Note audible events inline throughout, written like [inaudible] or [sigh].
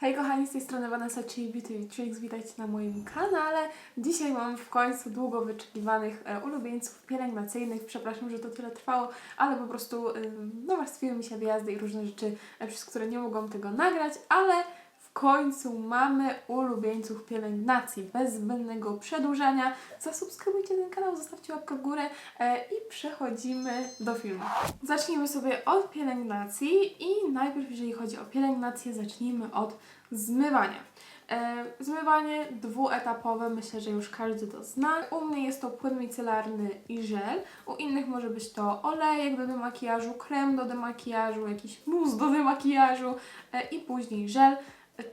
Hej kochani, z tej strony Vanessa, czyli Beauty Tricks. Witajcie na moim kanale. Dzisiaj mam w końcu długo wyczekiwanych e, ulubieńców pielęgnacyjnych. Przepraszam, że to tyle trwało, ale po prostu e, no mi się wyjazdy i różne rzeczy, e, przez które nie mogłam tego nagrać, ale w końcu mamy ulubieńców pielęgnacji. Bez zbędnego przedłużania. Zasubskrybujcie ten kanał, zostawcie łapkę w górę e, i przechodzimy do filmu. Zacznijmy sobie od pielęgnacji i najpierw jeżeli chodzi o pielęgnację, zacznijmy od zmywania. E, Zmywanie dwuetapowe, myślę, że już każdy to zna. U mnie jest to płyn micelarny i żel. U innych może być to olejek do demakijażu, krem do demakijażu, jakiś mus do demakijażu e, i później żel.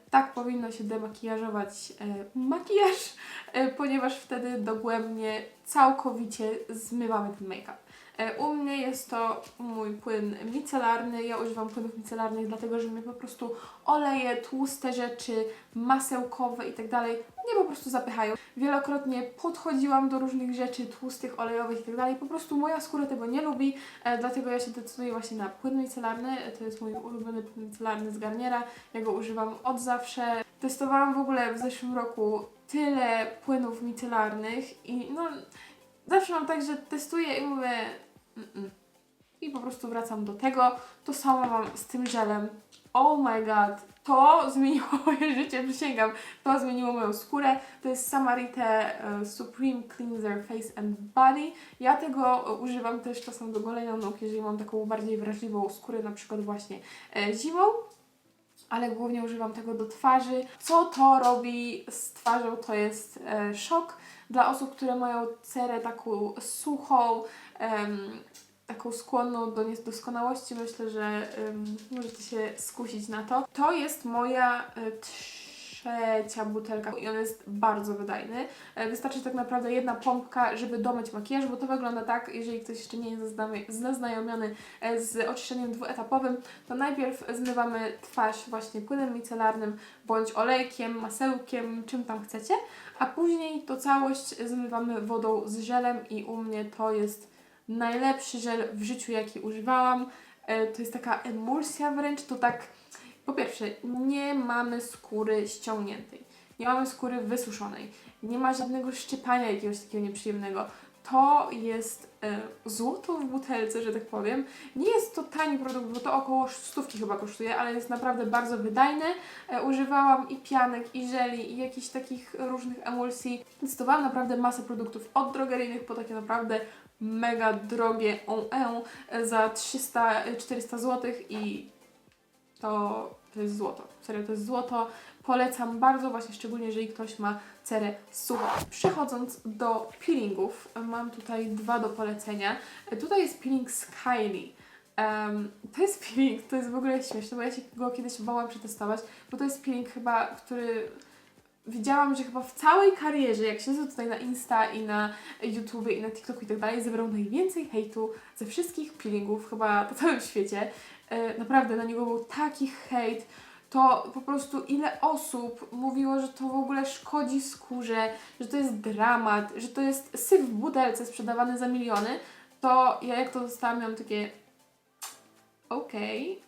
Tak powinno się demakijażować e, makijaż, e, ponieważ wtedy dogłębnie, całkowicie zmywamy ten make-up. E, U mnie jest to mój płyn micelarny. Ja używam płynów micelarnych, dlatego że mnie po prostu oleje, tłuste rzeczy, masełkowe i tak mnie po prostu zapychają. Wielokrotnie podchodziłam do różnych rzeczy tłustych, olejowych i tak dalej. Po prostu moja skóra tego nie lubi, e, dlatego ja się decyduję właśnie na płyn micelarny. To jest mój ulubiony płyn micelarny z Garniera. Ja go używam od zawsze. Testowałam w ogóle w zeszłym roku tyle płynów micelarnych i no zawsze mam tak, że testuję i mówię Mm-mm. I po prostu wracam do tego. To samo mam z tym żelem. Oh my god, to zmieniło [laughs] moje życie, przysięgam. To zmieniło moją skórę. To jest Samarite Supreme Cleanser Face and Body. Ja tego e, używam też czasem do golenia nóg, jeżeli mam taką bardziej wrażliwą skórę, na przykład właśnie e, zimą. Ale głównie używam tego do twarzy. Co to robi z twarzą, to jest e, szok dla osób, które mają cerę taką suchą, em, taką skłonną do niedoskonałości, myślę, że em, możecie się skusić na to. To jest moja e, trzecia butelka i on jest bardzo wydajny. E, Wystarczy tak naprawdę jedna pompka, żeby domyć makijaż, bo to wygląda tak, jeżeli ktoś jeszcze nie jest zaznajomiony e, z oczyszczeniem dwuetapowym, to najpierw zmywamy twarz właśnie płynem micelarnym bądź olejkiem, masełkiem, czym tam chcecie, a później to całość zmywamy wodą z żelem i u mnie to jest najlepszy żel w życiu, jaki używałam. E, To jest taka emulsja wręcz, to tak po pierwsze, nie mamy skóry ściągniętej, nie mamy skóry wysuszonej, nie ma żadnego szczypania jakiegoś takiego nieprzyjemnego. To jest e, złoto w butelce, że tak powiem. Nie jest to tani produkt, bo to około stówki chyba kosztuje, ale jest naprawdę bardzo wydajny. E, używałam i pianek, i żeli, i jakichś takich różnych emulsji. Testowałam naprawdę masę produktów od drogeryjnych po takie naprawdę mega drogie on e za 300-400 zł i to, to jest złoto. Serio, to jest złoto. Polecam bardzo, właśnie szczególnie jeżeli ktoś ma cerę suchą. Przechodząc do peelingów, mam tutaj dwa do polecenia. Tutaj jest peeling z Kylie. Em, to jest [laughs] peeling, to jest w ogóle śmieszne, bo ja się go kiedyś bałam przetestować, bo to jest peeling chyba, który widziałam, że chyba w całej karierze, jak siedzę tutaj na Insta i na YouTube i na TikToku i tak dalej, zebrał najwięcej hejtu ze wszystkich peelingów chyba na całym świecie. E, naprawdę na niego był taki hejt, to po prostu ile osób mówiło, że to w ogóle szkodzi skórze, że to jest dramat, że to jest syf w butelce sprzedawany za miliony, to ja jak to dostałam, miałam takie okej, ym,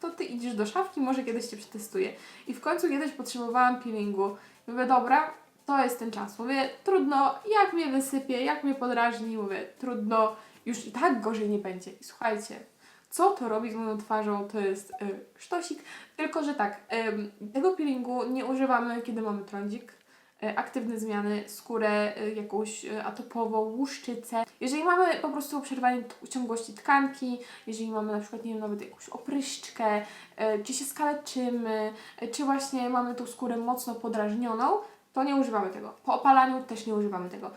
to ty idziesz do szafki, może kiedyś cię przetestuję. I w końcu kiedyś potrzebowałam peelingu. Mówię, dobra, to jest ten czas. Mówię, trudno, jak mnie wysypie, jak mnie podrażni, mówię, trudno, już i tak gorzej nie będzie. I słuchajcie, co to robi z moją twarzą, to jest y, sztosik. Tylko, że tak, ym, tego peelingu nie używamy, kiedy mamy trądzik, y, aktywne zmiany, skórę y, jakąś y, atopową, łuszczycę. Jeżeli mamy po prostu przerwanie ciągłości tkanki, jeżeli mamy na przykład, nie wiem, nawet jakąś opryszczkę, czy się skaleczymy, czy właśnie mamy tą skórę mocno podrażnioną, to nie używamy tego. Po opalaniu też nie używamy tego.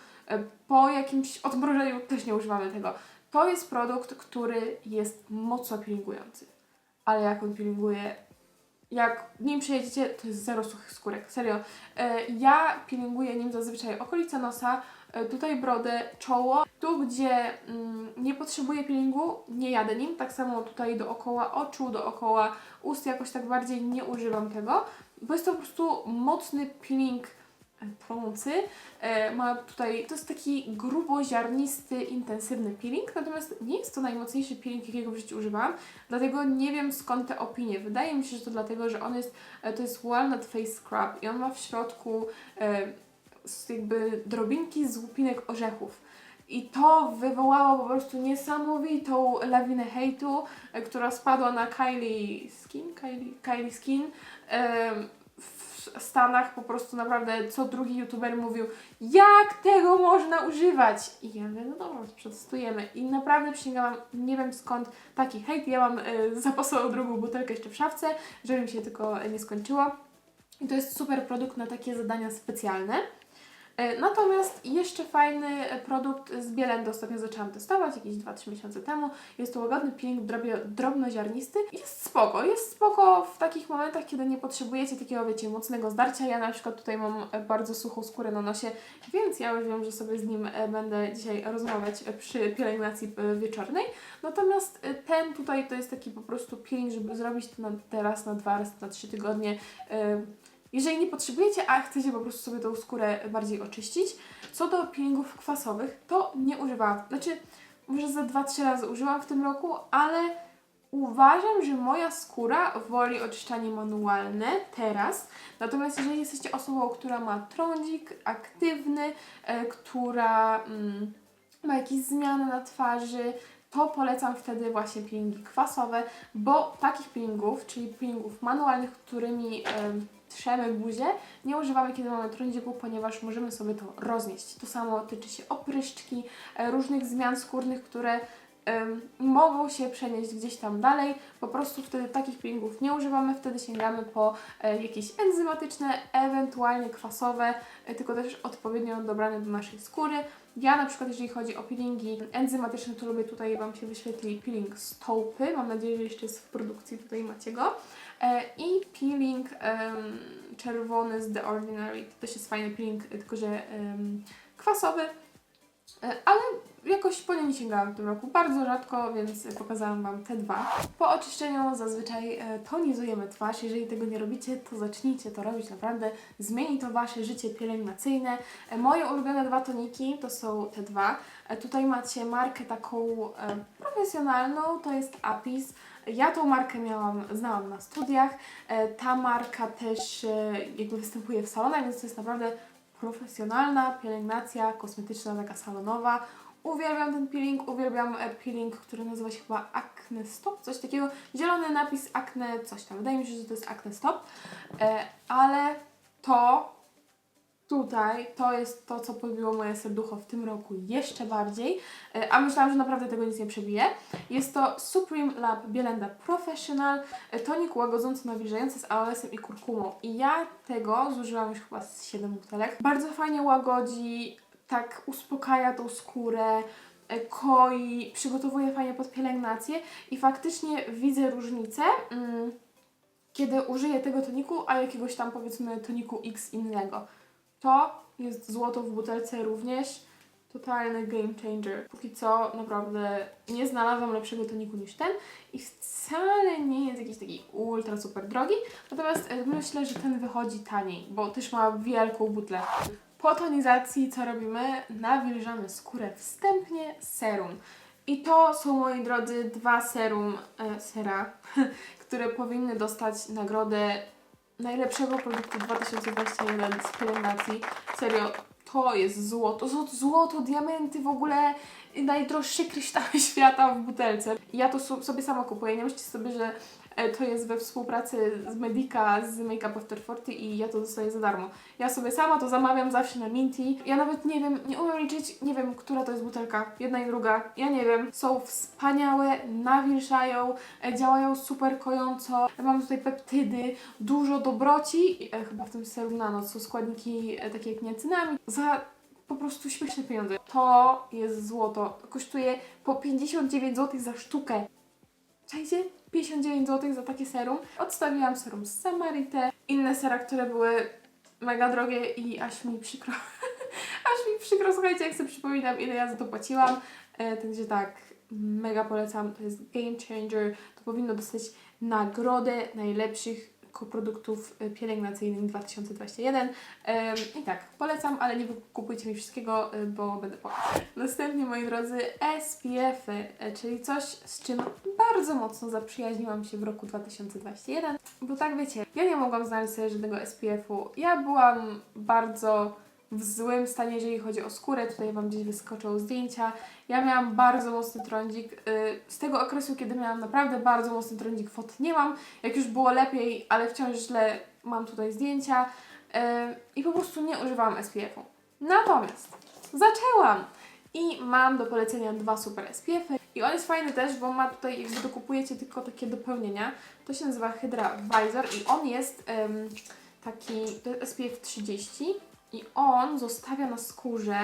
Po jakimś odmrożeniu też nie używamy tego. To jest produkt, który jest mocno peelingujący. Ale jak on peelinguje, jak nim przejedziecie, to jest zero suchych skórek. Serio. E, Ja peelinguję nim zazwyczaj okolice nosa, e, tutaj brodę, czoło. Tu, gdzie mm, nie potrzebuję peelingu, nie jadę nim. Tak samo tutaj dookoła oczu, dookoła ust, jakoś tak bardziej nie używam tego, bo jest to po prostu mocny peeling pomocy. E, ma tutaj, to jest taki gruboziarnisty, intensywny peeling, natomiast nie jest to najmocniejszy peeling, jakiego w życiu używałam, dlatego nie wiem skąd te opinie. Wydaje mi się, że to dlatego, że on jest, e, to jest Walnut Face Scrub i on ma w środku e, jakby drobinki z łupinek orzechów. I to wywołało po prostu niesamowitą lawinę hejtu, która spadła na Kylie Skin, Kylie, Kylie Skin. W Stanach po prostu naprawdę co drugi youtuber mówił, jak tego można używać? I ja mówię, no dobra, przetestujemy. I naprawdę przysięgałam, nie wiem skąd taki hejt. Ja mam y, zapasową drugą butelkę jeszcze w szafce, żeby mi się tylko nie skończyło. I to jest super produkt na takie zadania specjalne. E, Natomiast jeszcze fajny e, produkt z Bielendo ostatnio zaczęłam testować jakieś 2-3 miesiące temu. Jest to łagodny peeling drobio, drobnoziarnisty. Jest spoko. Jest spoko w takich momentach, kiedy nie potrzebujecie takiego, wiecie, mocnego zdarcia. Ja na przykład tutaj mam e, bardzo suchą skórę na nosie, więc ja już wiem, że sobie z nim będę dzisiaj rozmawiać przy pielęgnacji wieczornej. Natomiast ten tutaj to jest taki po prostu peeling, żeby zrobić to na, teraz na dwa razy na trzy tygodnie. Jeżeli nie potrzebujecie, a chcecie po prostu sobie tą skórę bardziej oczyścić, co do peelingów kwasowych, to nie używałam. Znaczy, może za 2-3 razy użyłam w tym roku, ale uważam, że moja skóra woli oczyszczanie manualne teraz. Natomiast jeżeli jesteście osobą, która ma trądzik aktywny, e, która mm, ma jakieś zmiany na twarzy, to polecam wtedy właśnie peelingi kwasowe, bo takich peelingów, czyli peelingów manualnych, którymi em, trzemy buzię, nie używamy, kiedy mamy trądziku, ponieważ możemy sobie to roznieść. To samo tyczy się opryszczki, e, różnych zmian skórnych, które mogą się przenieść gdzieś tam dalej. Po prostu wtedy takich peelingów nie używamy, wtedy sięgamy po e, jakieś enzymatyczne, ewentualnie kwasowe, e, tylko też odpowiednio dobrane do naszej skóry. Ja na przykład, jeżeli chodzi o peelingi enzymatyczne, to lubię tutaj Wam się wyświetli peeling stopy. Mam nadzieję, że jeszcze jest w produkcji, tutaj macie go. E, I peeling em, czerwony z The Ordinary. To też jest fajny peeling, tylko że em, kwasowy. Ale jakoś po nie nie sięgałam w tym roku. Bardzo rzadko, więc pokazałam Wam te dwa. Po oczyszczeniu zazwyczaj e, tonizujemy twarz. Jeżeli tego nie robicie, to zacznijcie to robić. Naprawdę zmieni to Wasze życie pielęgnacyjne. E, Moje ulubione dwa toniki to są te dwa. E, Tutaj macie markę taką profesjonalną, to jest Apis. Ja tą markę miałam, znałam na studiach. Ta marka też jakby występuje w salonach, więc to jest naprawdę profesjonalna pielęgnacja kosmetyczna, taka salonowa. Uwielbiam ten peeling, uwielbiam e, peeling, który nazywa się chyba Acne Stop, coś takiego. Zielony napis Acne coś tam. Wydaje mi się, że to jest Acne Stop. E, ale to tutaj, to jest to, co podbiło moje serducho w tym roku jeszcze bardziej, e, a myślałam, że naprawdę tego nic nie przebije. Jest to Supreme Lab Bielenda Professional, tonik łagodzący nawilżający z aloesem i kurkumą. I ja tego zużyłam już chyba z 7 butelek. Bardzo fajnie łagodzi, tak uspokaja tą skórę, e, koi, przygotowuje fajnie pod pielęgnację i faktycznie widzę różnicę. Mm, kiedy użyję tego toniku, a jakiegoś tam powiedzmy toniku X innego. To jest złoto w butelce również. Totalny game changer. Póki co naprawdę nie znalazłam lepszego toniku niż ten i wcale nie jest jakiś taki ultra super drogi. Natomiast e, myślę, że ten wychodzi taniej, bo też ma wielką butlę. Po tonizacji co robimy? Nawilżamy skórę wstępnie serum. I to są, moi drodzy, dwa serum, e, sera, [laughs] które powinny dostać nagrodę najlepszego produktu 2021 z pielęgnacji. Serio, to jest złoto. To złoto, diamenty, w ogóle najdroższe kryształy [laughs] świata w butelce. Ja to so- sobie sama kupuję. Nie myślcie sobie, że to jest we współpracy z Medica, z Make Up After 40 i ja to dostaję za darmo. Ja sobie sama to zamawiam zawsze na Minty. Ja nawet nie wiem, nie umiem liczyć, nie wiem, która to jest butelka. Jedna i druga, ja nie wiem. Są wspaniałe, nawilżają, e, działają super kojąco. Mam tutaj peptydy, dużo dobroci. E, chyba w tym serum na noc są składniki e, takie jak niacynamid. Za po prostu śmieszne pieniądze. To jest złoto. Kosztuje po 59 zł za sztukę. Czajcie? 59 zł za takie serum. Odstawiłam serum z Samarite. Inne sera, które były mega drogie i aż mi przykro. [laughs] aż mi przykro, słuchajcie, jak sobie przypominam, ile ja za to płaciłam. E, także tak, mega polecam. To jest game changer. To powinno dostać nagrodę najlepszych produktów y, pielęgnacyjnych 2021. Ym, I tak, polecam, ale nie kupujcie mi wszystkiego, y, bo będę płakać. Następnie, moi drodzy, SPF-y, y, czyli coś, z czym bardzo mocno zaprzyjaźniłam się w roku 2021. Bo tak wiecie, ja nie mogłam znaleźć sobie żadnego SPF-u. Ja byłam bardzo w złym stanie, jeżeli chodzi o skórę. Tutaj Wam gdzieś wyskoczą zdjęcia. Ja miałam bardzo mocny trądzik. y, Z tego okresu, kiedy miałam naprawdę bardzo mocny trądzik, fot nie mam. Jak już było lepiej, ale wciąż źle mam tutaj zdjęcia. y, I po prostu nie używałam SPF-u. Natomiast zaczęłam! I mam do polecenia dwa super SPF-y. I on jest fajny też, bo ma tutaj, jakby dokupujecie tylko takie dopełnienia. To się nazywa Hydra Visor i on jest em, taki, to jest SPF 30 i on zostawia na skórze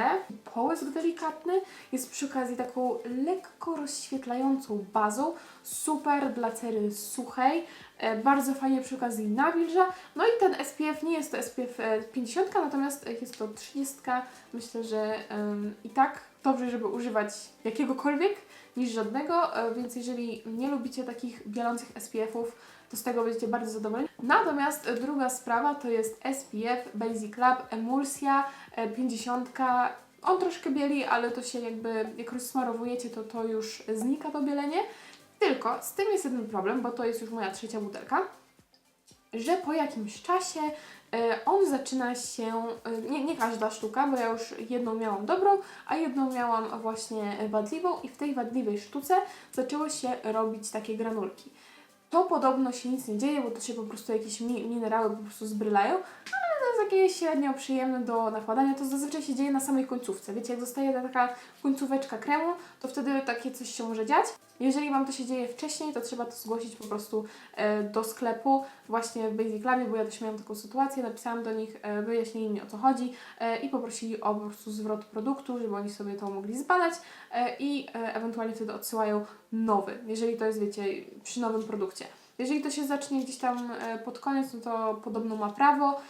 połysk delikatny, jest przy okazji taką lekko rozświetlającą bazą, super dla cery suchej, e, bardzo fajnie przy okazji nawilża. No i ten SPF nie jest to SPF e, 50, natomiast e, jest to 30. Myślę, że i tak dobrze, żeby używać jakiegokolwiek niż żadnego, e, więc jeżeli nie lubicie takich bielących SPF-ów, to z tego będziecie bardzo zadowoleni. Natomiast e, druga sprawa to jest SPF Basic Lab Emulsja e, 50. On troszkę bieli, ale to się jakby, jak rozsmarowujecie, to to już znika to bielenie. Tylko z tym jest jeden problem, bo to jest już moja trzecia butelka, że po jakimś czasie e, on zaczyna się, e, nie, nie każda sztuka, bo ja już jedną miałam dobrą, a jedną miałam właśnie wadliwą i w tej wadliwej sztuce zaczęło się robić takie granulki. To podobno się nic nie dzieje, bo to się po prostu jakieś mi minerały po prostu zbrylają, takie średnio przyjemne do nakładania. To zazwyczaj się dzieje na samej końcówce. Wiecie, jak zostaje ta taka końcóweczka kremu, to wtedy takie coś się może dziać. Jeżeli Wam to się dzieje wcześniej, to trzeba to zgłosić po prostu e, do sklepu właśnie w Basic Labie, bo ja też miałam taką sytuację, napisałam do nich, e, wyjaśnili mi o co chodzi e, i poprosili o po prostu zwrot produktu, żeby oni sobie to mogli zbadać i ewentualnie wtedy odsyłają nowy, jeżeli to jest, wiecie, przy nowym produkcie. Jeżeli to się zacznie gdzieś tam pod koniec, no to podobno ma prawo.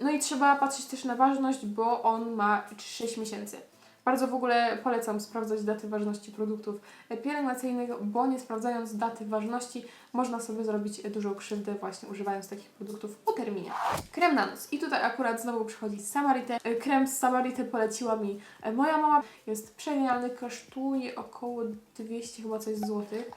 No i trzeba patrzeć też na ważność, bo on ma 6 miesięcy. Bardzo w ogóle polecam sprawdzać daty ważności produktów pielęgnacyjnych, bo nie sprawdzając daty ważności można sobie zrobić dużą krzywdę właśnie używając takich produktów po terminie. Krem na nos. I tutaj akurat znowu przychodzi z Samarity. E, Krem z Samarity poleciła mi e, moja mama. Jest przegenialny, kosztuje około 200 chyba coś złotych.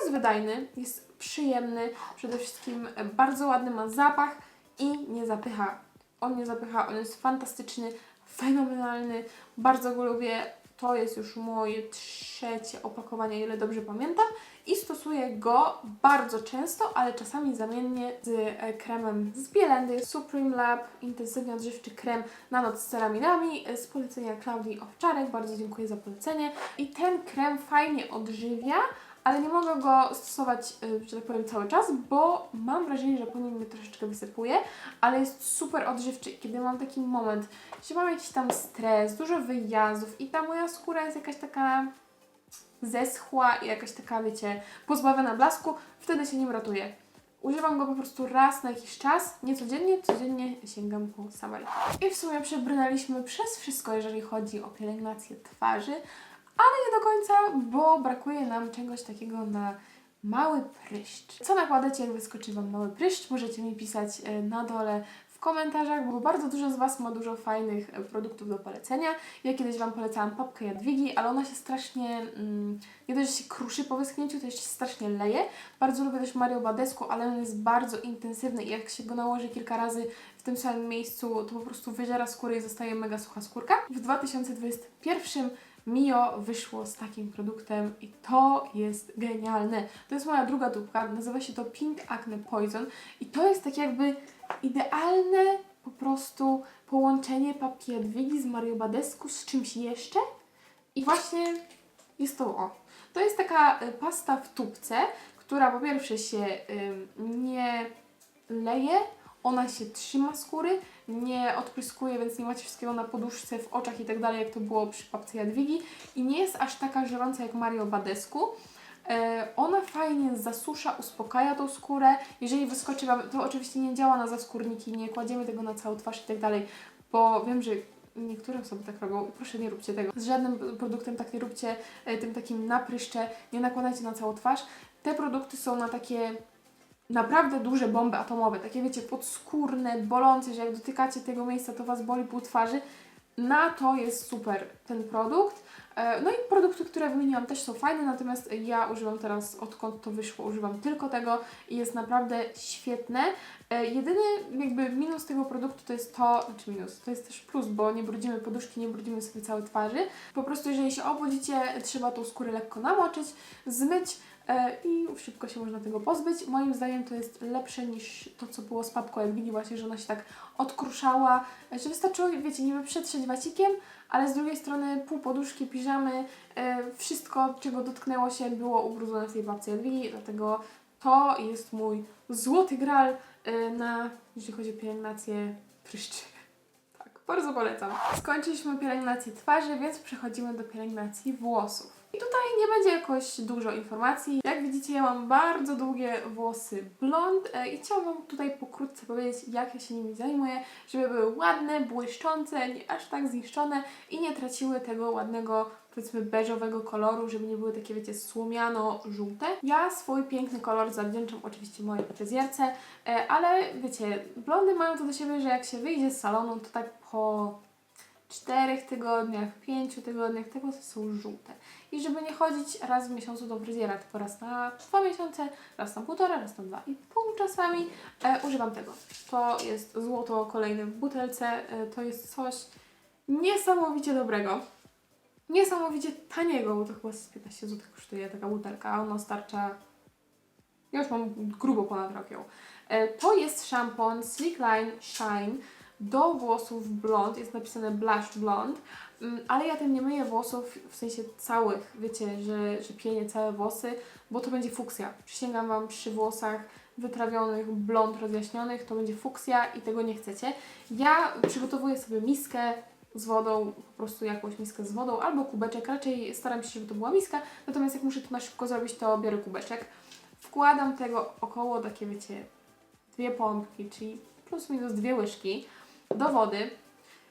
Jest wydajny, jest przyjemny, przede wszystkim bardzo ładny, ma zapach i nie zapycha. On nie zapycha, on jest fantastyczny, fenomenalny, bardzo go lubię. To jest już moje trzecie opakowanie, ile dobrze pamiętam. I stosuję go bardzo często, ale czasami zamiennie z e, kremem z Bielendy. Supreme Lab intensywnie odżywczy krem na noc z ceramidami e, z polecenia Klaudii Owczarek. Bardzo dziękuję za polecenie. I ten krem fajnie odżywia, ale nie mogę go stosować, y, że tak powiem, cały czas, bo mam wrażenie, że po nim mnie troszeczkę wysypuje, ale jest super odżywczy. I Kiedy mam taki moment, że mam jakiś tam stres, dużo wyjazdów i ta moja skóra jest jakaś taka zeschła i jakaś taka, wiecie, pozbawiona blasku, wtedy się nim ratuję. Używam go po prostu raz na jakiś czas, nie codziennie, codziennie sięgam po Samaryt. I w sumie przebrnęliśmy przez wszystko, jeżeli chodzi o pielęgnację twarzy, ale nie do końca, bo brakuje nam czegoś takiego na mały pryszcz. Co nakładacie, jak wyskoczy Wam mały pryszcz? Możecie mi pisać e, na dole w komentarzach, bo bardzo dużo z Was ma dużo fajnych e, produktów do polecenia. Ja kiedyś Wam polecałam papkę Jadwigi, ale ona się strasznie, mm, nie dość, że się kruszy po wyschnięciu, to się strasznie leje. Bardzo lubię też Mario Badescu, ale on jest bardzo intensywny i jak się go nałoży kilka razy w tym samym miejscu, to po prostu wyżera skórę i zostaje mega sucha skórka. W 2021 Mio wyszło z takim produktem i to jest genialne. To jest moja druga tubka, nazywa się to Pink Acne Poison i to jest tak jakby idealne po prostu połączenie papki Jadwigi z Mario Badescu z czymś jeszcze i właśnie jest to o. To jest taka y, pasta w tubce, która po pierwsze się nie leje, ona się trzyma skóry, nie odpryskuje, więc nie macie wszystkiego na poduszce, w oczach i tak dalej, jak to było przy papce Jadwigi i nie jest aż taka żerąca jak Mario Badescu. E, ona fajnie zasusza, uspokaja tą skórę. Jeżeli wyskoczy Wam, to oczywiście nie działa na zaskórniki, nie kładziemy tego na całą twarz i tak dalej, bo wiem, że niektóre osoby tak robią. Proszę, nie róbcie tego. Z żadnym produktem tak nie róbcie, e, tym takim napryszcze, nie nakładajcie na całą twarz. Te produkty są na takie naprawdę duże bomby atomowe, takie wiecie, podskórne, bolące, że jak dotykacie tego miejsca, to Was boli pół twarzy. Na to jest super ten produkt. E, No i produkty, które wymieniłam też są fajne, natomiast ja używam teraz, odkąd to wyszło, używam tylko tego i jest naprawdę świetne. E, Jedyny jakby minus tego produktu to jest to, znaczy minus, to jest też plus, bo nie brudzimy poduszki, nie brudzimy sobie całej twarzy. Po prostu jeżeli się obudzicie, trzeba tą skórę lekko namoczyć, zmyć i szybko się można tego pozbyć. Moim zdaniem to jest lepsze niż to, co było z papką Elwini, właśnie, że ona się tak odkruszała, e, że wystarczyło, wiecie, niby przetrzeć wacikiem, ale z drugiej strony pół poduszki, piżamy, e, wszystko, czego dotknęło się, było ubrudzone w tej babce Elwini, dlatego to jest mój złoty gral e, na, jeśli chodzi o pielęgnację pryszczy. Tak, bardzo polecam. Skończyliśmy pielęgnację twarzy, więc przechodzimy do pielęgnacji włosów. I tutaj nie będzie jakoś dużo informacji. Jak widzicie, ja mam bardzo długie włosy blond e, i chciałam tutaj pokrótce powiedzieć, jak ja się nimi zajmuję, żeby były ładne, błyszczące, nie aż tak zniszczone i nie traciły tego ładnego, powiedzmy, beżowego koloru, żeby nie były takie, wiecie, słomiano-żółte. Ja swój piękny kolor zawdzięczam oczywiście mojej fryzjerce, e, ale wiecie, blondy mają to do siebie, że jak się wyjdzie z salonu, to tak po czterech tygodniach, pięciu tygodniach te włosy są żółte. I żeby nie chodzić raz w miesiącu do fryzjera, tylko raz na dwa miesiące, raz na półtora, raz na dwa i pół czasami, e, używam tego. To jest złoto kolejne w butelce. E, to jest coś niesamowicie dobrego. Niesamowicie taniego, bo to chyba z 15 zł kosztuje taka butelka, a ona starcza... Ja już mam grubo ponad rok ją. E, To jest szampon Sleek Line Shine do włosów blond, jest napisane blush blond, ale ja tym nie myję włosów, w sensie całych, wiecie, że, że pienię całe włosy, bo to będzie fuksja. Przysięgam Wam przy włosach wytrawionych, blond rozjaśnionych, to będzie fuksja i tego nie chcecie. Ja przygotowuję sobie miskę z wodą, po prostu jakąś miskę z wodą albo kubeczek, raczej staram się, żeby to była miska, natomiast jak muszę to na szybko zrobić, to biorę kubeczek. Wkładam tego około takie, wiecie, dwie pompki, czyli plus minus dwie łyżki do wody.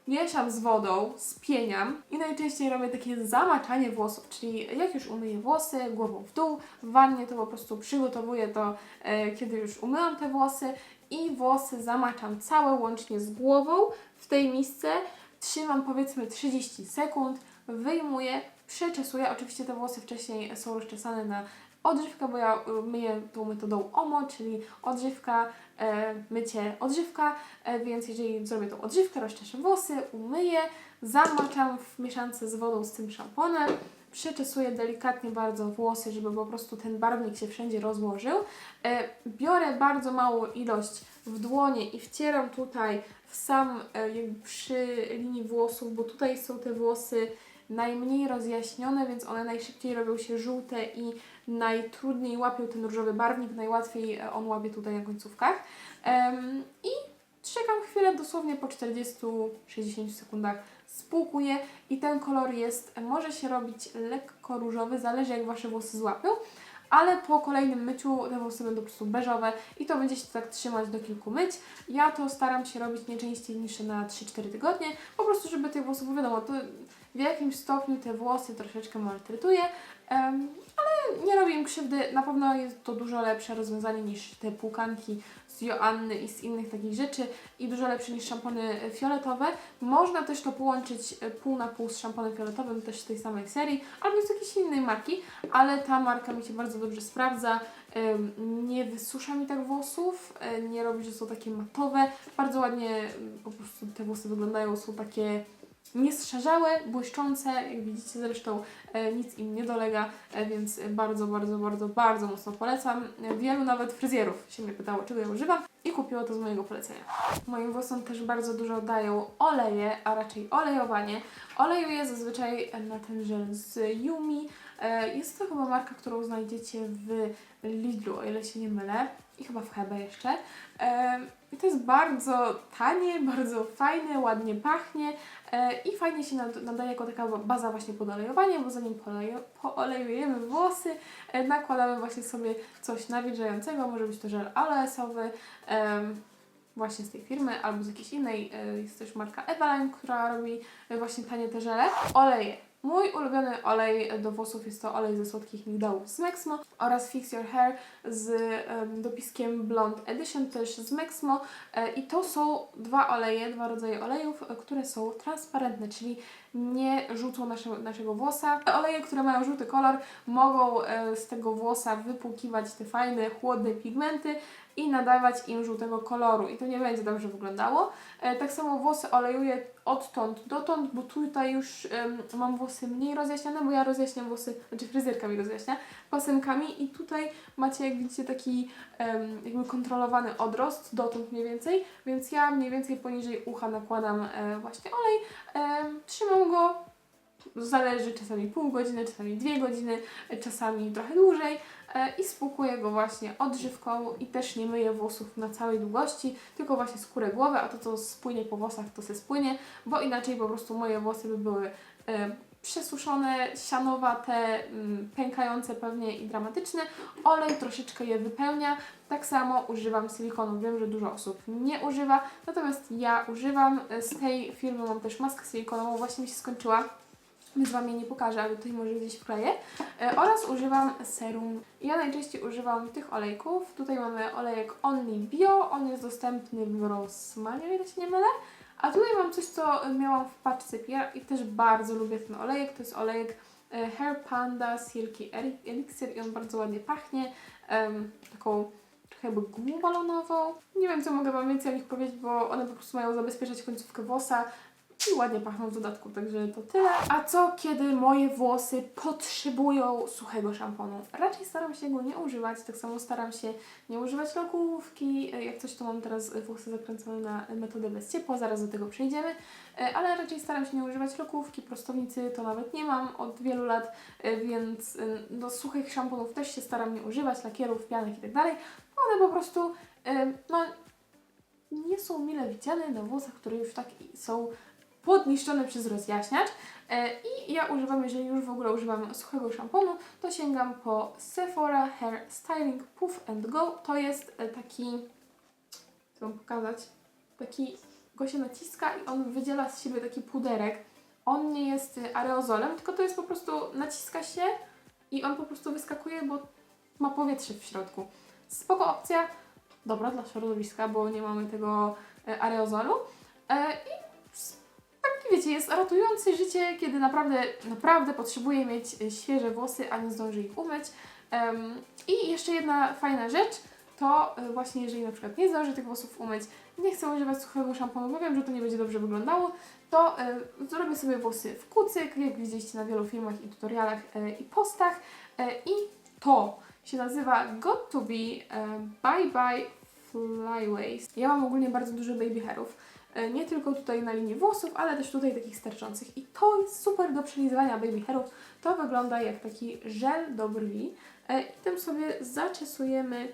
Mieszam z wodą, spieniam i najczęściej robię takie zamaczanie włosów, czyli jak już umyję włosy głową w dół, w wannie to po prostu przygotowuję to, e, kiedy już umyłam te włosy i włosy zamaczam całe łącznie z głową w tej misce. Trzymam powiedzmy 30 sekund, wyjmuję, przeczesuję. Oczywiście te włosy wcześniej są rozczesane na odżywkę, bo ja y, myję tą metodą OMO, czyli odżywka, e, mycie, odżywka, e, więc jeżeli zrobię tą odżywkę, rozczeszę włosy, umyję, zamaczam w mieszance z wodą z tym szamponem, przeczesuję delikatnie bardzo włosy, żeby po prostu ten barwnik się wszędzie rozłożył. E, biorę bardzo małą ilość w dłonie i wcieram tutaj w sam, przy linii włosów, bo tutaj są te włosy najmniej rozjaśnione, więc one najszybciej robią się żółte i najtrudniej łapią ten różowy barwnik, najłatwiej e, on łapie tutaj na końcówkach. I czekam chwilę, dosłownie po 40-60 sekundach spłukuję i ten kolor jest, może się robić lekko różowy, zależy jak Wasze włosy złapią, ale po kolejnym myciu te włosy będą po prostu beżowe i to będzie się tak trzymać do kilku myć. Ja to staram się robić nie częściej niż na 3-4 tygodnie, po prostu żeby tych włosów, bo wiadomo, to w jakimś stopniu te włosy troszeczkę maltretuje, em, ale nie robi im krzywdy. Na pewno jest to dużo lepsze rozwiązanie niż te płukanki z Joanny i z innych takich rzeczy i dużo lepsze niż szampony fioletowe. Można też to połączyć e, pół na pół z szamponem fioletowym, też z tej samej serii, albo z jakiejś innej marki, ale ta marka mi się bardzo dobrze sprawdza. Nie wysusza mi tak włosów, e, nie robi, że są takie matowe. Bardzo ładnie po prostu te włosy wyglądają, są takie nieszarzałe, błyszczące, jak widzicie zresztą e, nic im nie dolega, e, więc bardzo, bardzo, bardzo, bardzo mocno polecam. Wielu nawet fryzjerów się mnie pytało, czego ja używam i kupiło to z mojego polecenia. Moim włosom też bardzo dużo dają oleje, a raczej olejowanie. Olejuję zazwyczaj na ten żel z Yumi. E, Jest to chyba marka, którą znajdziecie w Lidlu, o ile się nie mylę. I chyba w Hebe jeszcze. I to jest bardzo tanie, bardzo fajne, ładnie pachnie i fajnie się nad- nadaje jako taka baza właśnie pod olejowanie, bo zanim poleju- poolejujemy włosy, e, nakładamy właśnie sobie coś nawilżającego, może być to żel aloesowy, właśnie z tej firmy albo z jakiejś innej. E, Jest też marka Evaline, która robi e, właśnie tanie te żele. Oleje Mój ulubiony olej do włosów jest to olej ze słodkich migdałów z Mexmo oraz Fix Your Hair z em, dopiskiem Blonde Edition też z Mexmo e, i to są dwa oleje, dwa rodzaje olejów, e, które są transparentne, czyli nie rzucą nasze, naszego włosa. Te Oleje, które mają żółty kolor mogą e, z tego włosa wypłukiwać te fajne, chłodne pigmenty i nadawać im żółtego koloru. I to nie będzie dobrze wyglądało. E, tak samo włosy olejuję odtąd dotąd, bo tutaj już em, mam włosy mniej rozjaśnione, bo ja rozjaśniam włosy, znaczy fryzjerka mi rozjaśnia, pasemkami i tutaj macie jak widzicie taki em, jakby kontrolowany odrost dotąd mniej więcej, więc ja mniej więcej poniżej ucha nakładam e, właśnie olej, em, trzymam go zależy czasami pół godziny, czasami dwie godziny, e, czasami trochę dłużej e, i spłukuję go właśnie odżywką i też nie myję włosów na całej długości, tylko właśnie skórę głowy, a to co spłynie po włosach to se spłynie, bo inaczej po prostu moje włosy by były e, przesuszone, sianowate, mm, pękające pewnie i dramatyczne. Olej troszeczkę je wypełnia. Tak samo używam silikonu. Wiem, że dużo osób nie używa, natomiast ja używam. Z tej firmy mam też maskę silikonową, właśnie mi się skończyła więc Wam jej nie pokażę, ale tutaj może gdzieś wkleję. E, oraz używam serum. Ja najczęściej używam tych olejków. Tutaj mamy olejek Only Bio, on jest dostępny w Rossmanie, o ile się nie mylę. A tutaj mam coś, co miałam w paczce Pierre i też bardzo lubię ten olejek. To jest olejek e, Hair Panda Silky Eli- Elixir i on bardzo ładnie pachnie. Em, taką trochę jakby gumą balonową. Nie wiem, co mogę Wam więcej o nich powiedzieć, bo one po prostu mają zabezpieczać końcówkę włosa i ładnie pachną w dodatku, także to tyle. A co kiedy moje włosy potrzebują suchego szamponu? Raczej staram się go nie używać, tak samo staram się nie używać lokówki. Jak coś to mam teraz włosy zakręcone na metodę bez ciepła, zaraz do tego przejdziemy, E, ale raczej staram się nie używać lokówki, prostownicy to nawet nie mam od wielu lat, e, więc e, do suchych szamponów też się staram nie używać, lakierów, pianek i tak dalej. One po prostu e, no, nie są mile widziane na włosach, które już tak są podniszczone przez rozjaśniacz. E, I ja używam, jeżeli już w ogóle używam suchego szamponu, to sięgam po Sephora Hair Styling Puff and Go. To jest e, taki, chcę Wam pokazać, taki, go się naciska i on wydziela z siebie taki puderek. On nie jest e, aerozolem, tylko to jest po prostu, naciska się i on po prostu wyskakuje, bo ma powietrze w środku. Spoko opcja, dobra dla środowiska, bo nie mamy tego aerozolu. I wiecie, jest ratujący życie, kiedy naprawdę, naprawdę potrzebuje mieć e, świeże włosy, a nie zdąży ich umyć. Em, I jeszcze jedna fajna rzecz, to e, właśnie jeżeli na przykład nie zdąży tych włosów umyć, nie chcę używać suchego szamponu, bo wiem, że to nie będzie dobrze wyglądało, to e, zrobię sobie włosy w kucyk, jak widzieliście na wielu filmach i tutorialach e, i postach. E, I to się nazywa Got to Be e, Bye Bye Flyways. Ja mam ogólnie bardzo dużo baby hairów. E, Nie tylko tutaj na linii włosów, ale też tutaj takich sterczących. I to jest super do przelizywania baby hairów. To wygląda jak taki żel do brwi. E, I tym sobie zaczesujemy,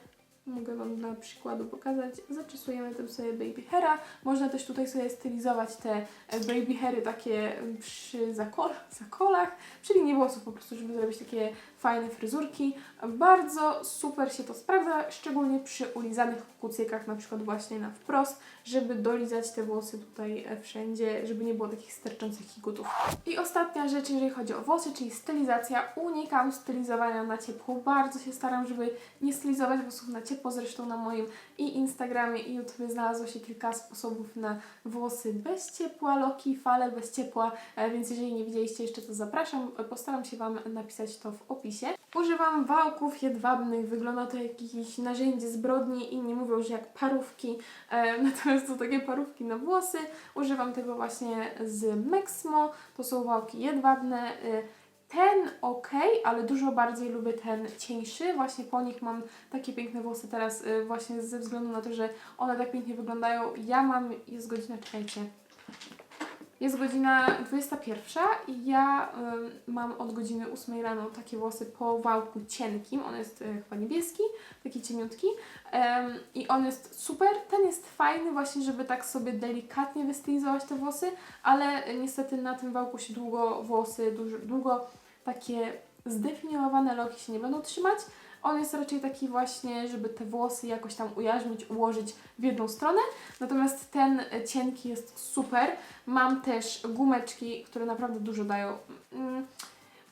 mogę Wam dla przykładu pokazać, zaczesujemy tym sobie baby haira. Można też tutaj sobie stylizować te e, baby hairy takie mm, przy zakol zakolach, przy linii włosów po prostu, żeby zrobić takie fajne fryzurki. Bardzo super się to sprawdza, szczególnie przy ulizanych kucykach, na przykład właśnie na wprost, żeby dolizać te włosy tutaj e, wszędzie, żeby nie było takich sterczących kigutów. I ostatnia rzecz, jeżeli chodzi o włosy, czyli stylizacja. Unikam stylizowania na ciepło. Bardzo się staram, żeby nie stylizować włosów na ciepło. Zresztą na moim i Instagramie i YouTube znalazło się kilka sposobów na włosy bez ciepła, loki, fale bez ciepła, e, więc jeżeli nie widzieliście jeszcze, to zapraszam. E, Postaram się Wam napisać to w opisie. Używam wałków jedwabnych, wygląda to jak jakieś narzędzie zbrodni, inni mówią, że jak parówki, e, [laughs] natomiast to takie parówki na włosy. Używam tego właśnie z Mexmo, to są wałki jedwabne. Ten ok, ale dużo bardziej lubię ten cieńszy. Właśnie po nich mam takie piękne włosy teraz, y, właśnie ze względu na to, że one tak pięknie wyglądają. Ja mam, jest godzina, czekajcie. Jest godzina 21 i ja y, mam od godziny 8 rano takie włosy po wałku cienkim. On jest y, chyba niebieski, taki cieniutki. Em, I on jest super. Ten jest fajny właśnie, żeby tak sobie delikatnie wystylizować te włosy, ale y, niestety na tym wałku się długo włosy, długo takie zdefiniowane loki się nie będą trzymać. On jest raczej taki właśnie, żeby te włosy jakoś tam ujarzmić, ułożyć w jedną stronę. Natomiast ten e, cienki jest super. Mam też gumeczki, które naprawdę dużo dają. Mm,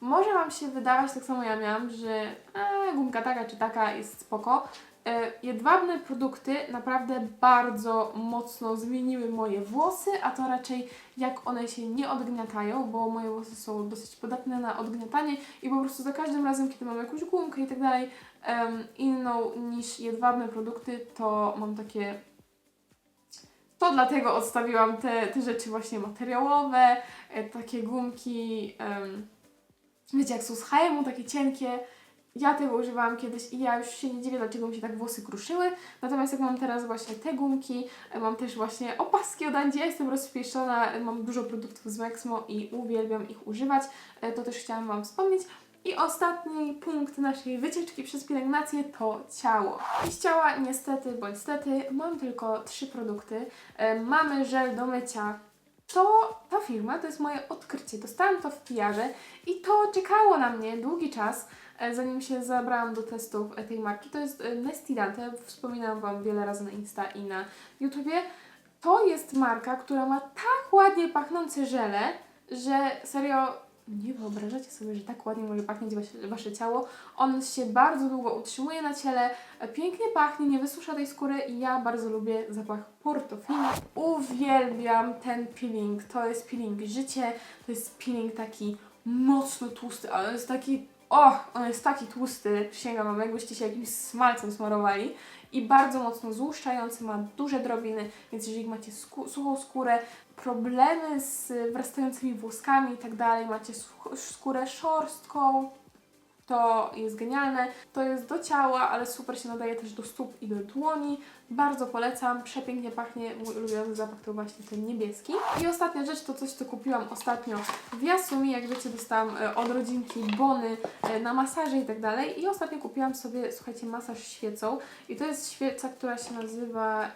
może Wam się wydawać, tak samo ja miałam, że a, gumka taka czy taka jest spoko. E, Jedwabne produkty naprawdę bardzo mocno zmieniły moje włosy, a to raczej jak one się nie odgniatają, bo moje włosy są dosyć podatne na odgniatanie i po prostu za każdym razem, kiedy mam jakąś gumkę i tak dalej, inną niż jedwabne produkty, to mam takie to dlatego odstawiłam te, te rzeczy właśnie materiałowe, e, takie gumki, em, wiecie jak są H&M, takie cienkie. Ja tego używałam kiedyś i ja już się nie dziwię, dlaczego mi się tak włosy kruszyły. Natomiast jak mam teraz właśnie te gumki, e, mam też właśnie opaski od ja jestem rozpieszczona, e, mam dużo produktów z Maxmo i uwielbiam ich używać. E, To też chciałam Wam wspomnieć. I ostatni punkt naszej wycieczki przez pielęgnację to ciało. I z ciała niestety bądź stety mam tylko trzy produkty. Mamy żel do mycia. To ta firma to jest moje odkrycie. Dostałam to w PR-ze i to czekało na mnie długi czas, e, zanim się zabrałam do testów e, tej marki. To jest e, Nestidante, wspominałam Wam wiele razy na Insta i na YouTubie. To jest marka, która ma tak ładnie pachnące żele, że serio nie wyobrażacie sobie, że tak ładnie może pachnieć wasze, wasze ciało. On się bardzo długo utrzymuje na ciele, pięknie pachnie, nie wysusza tej skóry i ja bardzo lubię zapach portofino. Uwielbiam ten peeling. To jest peeling życie, to jest peeling taki mocno tłusty, ale jest taki Och, on jest taki tłusty, przysięgam wam, jakbyście się jakimś smalcem smarowali. I bardzo mocno złuszczający, ma duże drobiny, więc jeżeli macie skó- suchą skórę, problemy z wrastającymi włoskami i tak dalej, macie skórę szorstką, to jest genialne. To jest do ciała, ale super się nadaje też do stóp i do dłoni. Bardzo polecam, przepięknie pachnie. Mój ulubiony zapach to właśnie ten niebieski. I ostatnia rzecz to coś, co kupiłam ostatnio w Yasumi. Jak wiecie, dostałam e, od rodzinki bony e, na masaże i tak dalej. I ostatnio kupiłam sobie, słuchajcie, masaż świecą. I to jest świeca, która się nazywa e,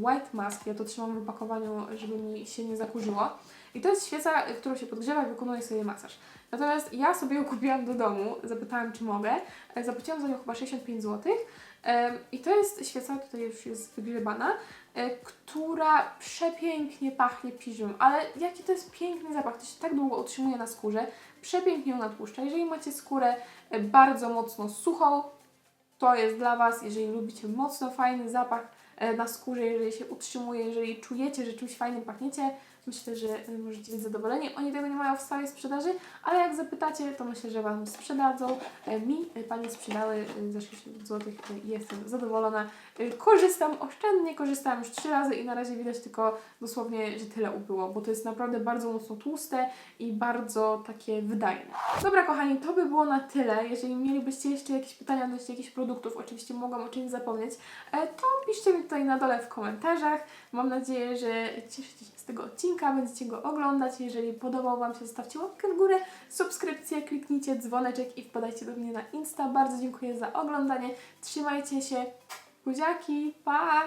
White Mask. Ja to trzymam w opakowaniu, żeby mi się nie zakurzyło. I to jest świeca, którą się podgrzewa i wykonuje sobie masaż. Natomiast ja sobie ją kupiłam do domu, zapytałam czy mogę. E, Zapłaciłam za nią chyba 65 zł. I to jest świeca, tutaj już jest wygrzebana, e, która przepięknie pachnie piżem. Ale jaki to jest piękny zapach, to się tak długo utrzymuje na skórze, przepięknie ją natłuszcza. Jeżeli macie skórę e, bardzo mocno suchą, to jest dla Was, jeżeli lubicie mocno fajny zapach na skórze, jeżeli się utrzymuje, jeżeli czujecie, że czymś fajnym pachniecie, myślę, że możecie być zadowoleni. Oni tego nie mają w stałej sprzedaży, ale jak zapytacie, to myślę, że Wam sprzedadzą. E, Mi e, Panie sprzedały e, za 60 zł i jestem zadowolona. Korzystam oszczędnie, korzystałam już trzy razy i na razie widać tylko dosłownie, że tyle ubyło, bo to jest naprawdę bardzo mocno tłuste i bardzo takie wydajne. Dobra kochani, to by było na tyle. Jeżeli mielibyście jeszcze jakieś pytania odnośnie jakichś produktów, oczywiście mogłam o czymś zapomnieć, to piszcie mi tutaj na dole w komentarzach. Mam nadzieję, że cieszycie się tego odcinka, będziecie go oglądać. Jeżeli podobał Wam się, zostawcie łapkę w górę, subskrypcję, kliknijcie dzwoneczek i wpadajcie do mnie na Insta. Bardzo dziękuję za oglądanie. Trzymajcie się. Buziaki, pa!